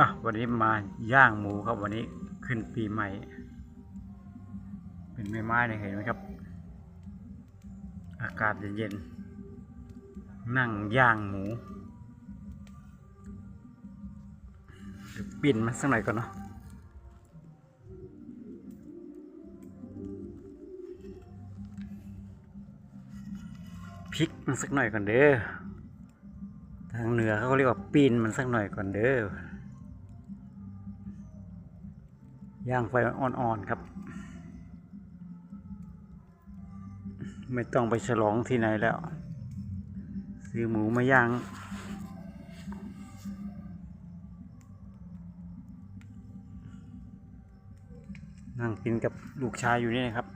อะวันนี้มาย่างหมูครับวันนี้ขึ้นปีใหม่ เป็นไม้ไม้เลยเห็นไหมครับ อากาศเย็นๆนั่งย่างหมูเดี๋ยวปิ่นมันสักหน่อยก่อนเนาะพริกมันสักหน่อยก่อนเด้อทางเหนือเขาเรียกว่าปีนมันสักหน่อยก่อนเด้อ ย่างไฟอ่อนๆครับ ไม่ต้องไปฉลองที่ไหนแล้ว ซื้อหมูมาย่าง นั่งกินกับลูกชายอยู่นี่นะครับ